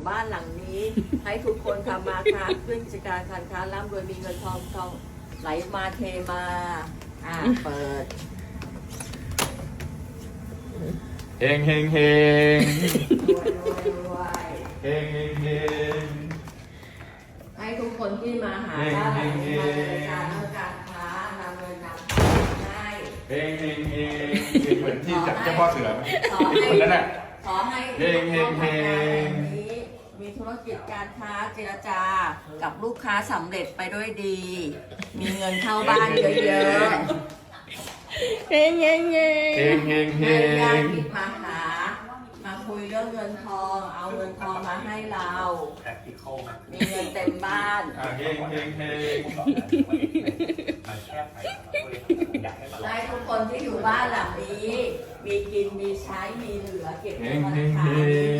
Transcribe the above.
อยู่บ้านหลังนี้ ให้ทุกคนทำมาค้าขึ้นกิจการการค้าร่ำรวยมีเงินทองทองไหลมาเทมา อ่าเปิด เฮงเฮงเฮงรวยรวยรวยเฮงเฮงเฮงให้ทุกคนที่มาหาเฮงบ้านหลังเฮนี้งมาเฮงเดินการเรื่องการค้านำเงินนำทองให้เฮงเฮงเฮงเหมือนที่จับเจ้าพ่อเสือไหมขอไอ้ให้คนนั้นน่ะ ขอให้เฮงเฮงเฮงทำานแบบนี้มีธุ รกิจการค้าเจรจา กับลูกค้าสำเร็จไปด้วยดี มีเงินเข้าบ้านเยอะเย้เย้เย้เฮงเฮงๆเฮให้ญาติงมิตรมาหา มาคุยเรื่องเงินทอง เอาเงินทองมาให้เรา practical มากมีเงินเต็มบ้าน อะเฮงเฮงเฮงมันแคบไปสำหรับผู้บริหารอยากให้มาลองได้ทุกคนที่อยู่บ้านหลังนี้ มีกินมีใช้มีเหลือเก็บเงินธนาคารเยอะๆหลายพัน